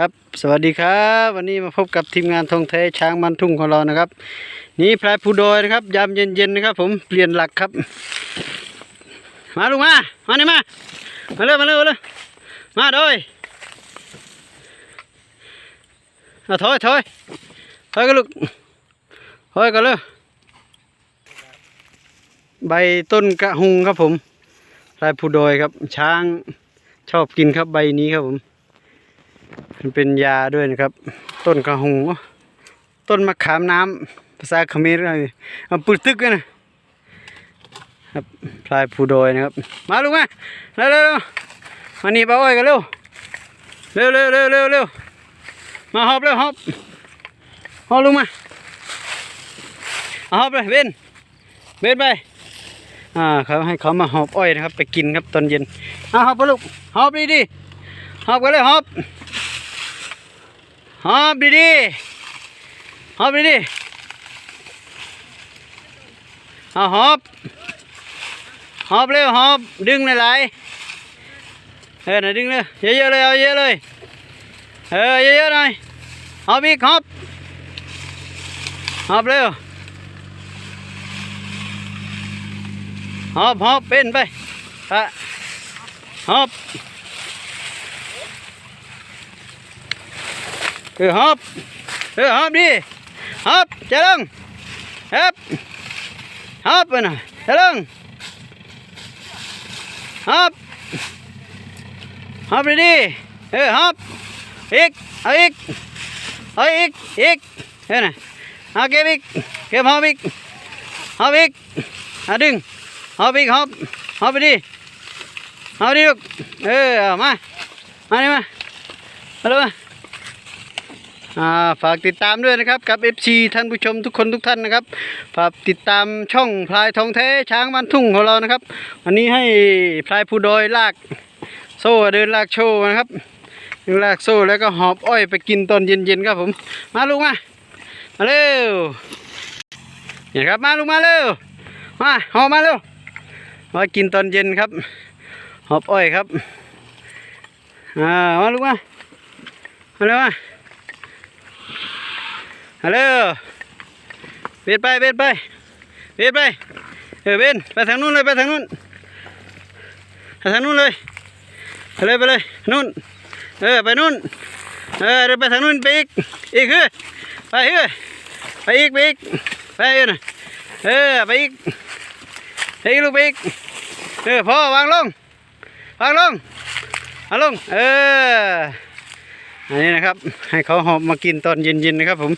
ครับสวัสดีครับ วันนี้มาพบกับทีมงานทองแท้ช้างมันทุ่งของเรานะครับ นี่พลายผู้ดอยนะครับ ยามเย็นๆนะครับ ผมเปลี่ยนหลักครับ มาลุงมามานี่มามาเร็วมาเร็วมาเร็วมาโดยเอาถอยถอยถอยกันลูกถอยกันเลยใบต้นกระหุงครับผมพลายผู้ดอยครับ ช้างชอบกินครับใบนี้ครับผม มันเป็นยาด้วยนะครับ ต้นกระหงต้นมะขามน้ำภาษาเขมรอะไรเอาปึกตึกกันนะครับพลายผู้โดยนะครับ มาลูกมาเร็วเร็วมานี่ป้าอ้อยกันเร็วเร็วเร็วเร็วเร็วเร็วมาหอบเร็วหอบหอบลูกมาเอาหอบเลยเบนเบนไปอ่าเขาให้เขามาหอบอ้อยนะครับ ไปกินครับตอนเย็นเอาหอบไปลูกหอบดีดีหอบกันเลยหอบ หอบดีดีๆหอบดีดีๆเอาหอบหอบเร็วหอบดึงหลายๆเออน่ะดึงเลยเยอะๆเลยเอาเยอะเลยเออเยอะๆหน่อยหอบอีกหอบหอบเร็วหอบหอบเป็นไปอะหอบ เออฮอบเออฮอบดิฮอบจะลงฮอบฮอบไปนะเจะลงฮอบฮอบดิดิเออฮอบอีกเอาอีกเอาอีกอีกเออนะเอาเก็บอีกเก็บฮอบอีกฮอบอีกเอาดึงฮอบอีกฮอบฮอบไปดิฮอบดิลูกเออเอามามานี่มามาเลยมา ฝากติดตามด้วยนะครับกับ FC ท่านผู้ชมทุกคนทุกท่านนะครับฝากติดตามช่องพลายทองแท้ช้างบ้านทุ่งของเรานะครับ วันนี้ให้พลายผู้ดอยลากโซ่เดินลากโชว์นะครับเดินลากโซ่แล้วก็หอบอ้อยไปกินตอนเย็นๆครับผม มาลูกมามาเร็วเนี่ยครับมาลูกมาเร็วมาหอบมาเร็วมากินตอนเย็นครับ หอบอ้อยครับอ่ามาลูกมามาเร็วมา ฮัลโหลเบียดไปเบียดไปเบียดไปเออเบนไปทางนู้นเลยไปทางนู้นไปทางนู้นเลยไปเลยไปเลยนู้นเออไปนู้นเออเดินไปทางนู้นไปอีกอีกคือไปคือไปอีกไปอีกไปเออน่ะเออไปอีกไปอีกลูกไปอีกเออพ่อวางลงวางลงวางลงเอออันนี้นะครับ ให้เขาหอบมากินตอนเย็นๆนะครับผม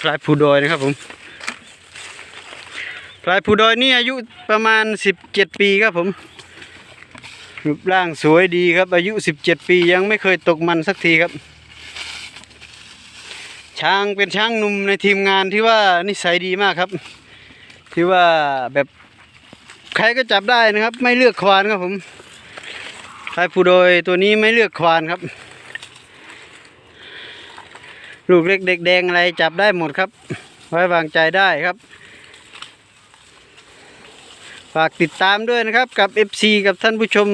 พลายผู้ดอยนะครับผมพลายผู้ดอยนี่อายุประมาณสิบเจ็ดปีครับผมรูปร่างสวยดีครับ อายุสิบเจ็ดปียังไม่เคยตกมันสักทีครับ ช้างเป็นช้างหนุ่มในทีมงานที่ว่านิสัยดีมากครับ ที่ว่าแบบใครก็จับได้นะครับ ไม่เลือกควานครับผมพลายผู้ดอยตัวนี้ไม่เลือกควานครับ ลูกเล็กเด็กแดงอะไรจับได้หมดครับ ไว้วางใจได้ครับ ฝากติดตามด้วยนะครับกับ FC กับท่านผู้ชม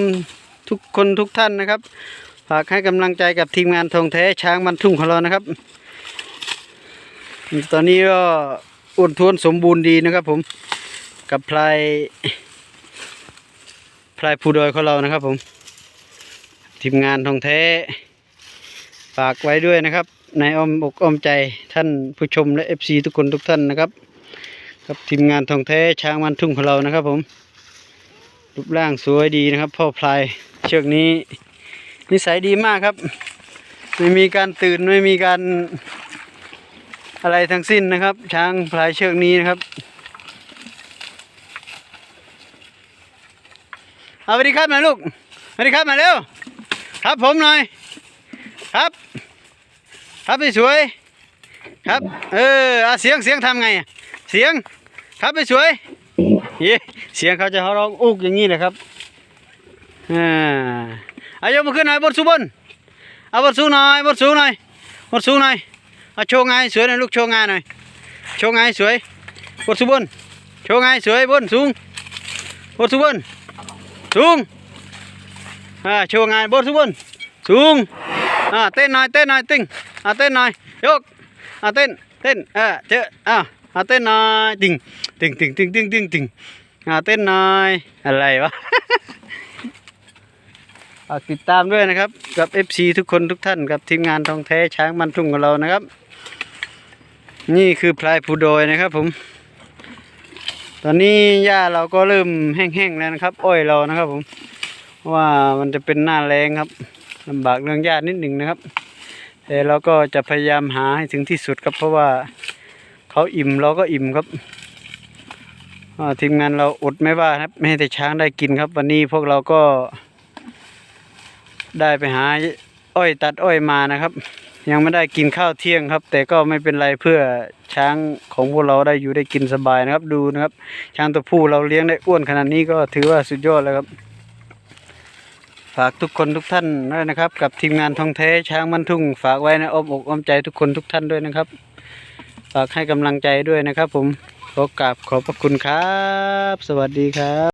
ทุกคนทุกท่านนะครับ ฝากให้กำลังใจกับทีมงานทองแท้ช้างมันทุ่งของเรานะครับ ตอนนี้ก็อ้วนท้วนสมบูรณ์ดีนะครับ ผมกับพลายพลายผู้ดอยของเรานะครับ ผมทีมงานทองแท้ ฝากไว้ด้วยนะครับ ในอ้อมอกอ้อมใจท่านผู้ชมและ FC ทุกคนทุกท่านนะครับครับทีมงานทองแท้ช้างมันทุ่งของเรานะครับ ผมรูปร่างสวยดีนะครับ พ่อพลายเชือกนี้นิสัยดีมากครับ ไม่มีการตื่นไม่มีการอะไรทั้งสิ้นนะครับ ช้างพลายเชือกนี้นะครับเอาสวัสดีครับหน่ลูกสวัสดีครับมาเร็วครับผมหน่อย ครับ ครับไปสวย ครับ เออเอาเสียงเสียงทำไง เสียง ครับไปสวยเย่เสียงเขาจะเขาร้องอุกอย่างนี้แหละครับอ่าอายกมาขึ้นหน่อยบนสูบนเอาบนสูงหน่อยบนสูงหน่อยบนสูงหน่อยเอาโชว์ไงสวยหน่อยลูกโชว์ไงหน่อยโชว์ไงสวยบนสูบนโชว์ไงสวยบนสูงบนสูบนสูงอ่าโชว์ไงบนสูบนสูง อ่าเต้นหน่อยเต้นหน่อยติ้งอ่าเต้นหน่อยยกอ่าเต้นเต้นเออเจออ่าอ่าเต้นหน่อยติ้งติ้งติ้งติ้งติ้งติ้งติ้งอ่าเต้นหน่อยอะไรวะฝากติดตามด้วยนะครับ กับ FC ทุกคนทุกท่านกับทีมงานทองแท้ช้างมันทุ่งของเรานะครับ นี่คือพลายผู้โดยนะครับ ผม ตอนนี้หญ้าเราก็เริ่มแห้งๆแล้วนะครับ อ้อยเรานะครับ ผมว่ามันจะเป็นหน้าแรงครับ ลำบากเรื่องหญ้านิดหนึ่งนะครับ แต่เราก็จะพยายามหาให้ถึงที่สุดครับ เพราะว่าเขาอิ่มเราก็อิ่มครับทีมงานเราอดไม่ว่าครับ ไม่ให้แต่ช้างได้กินครับ วันนี้พวกเราก็ ได้ไปหาอ้อยตัดอ้อยมานะครับ ยังไม่ได้กินข้าวเที่ยงครับ แต่ก็ไม่เป็นไรเพื่อช้างของพวกเราได้อยู่ได้กินสบายนะครับ ดูนะครับ ช้างตัวผู้เราเลี้ยงได้อ้วนขนาดนี้ก็ถือว่าสุดยอดแล้วครับ ฝากทุกคนทุกท่านด้วยนะครับ กับทีมงานทองแท้ช้างมันทุ่ง ฝากไว้ในอ้อมอกอ้อมใจทุกคนทุกท่านด้วยนะครับ ฝากให้กำลังใจด้วยนะครับ ผมขอกราบขอบพระคุณครับ สวัสดีครับ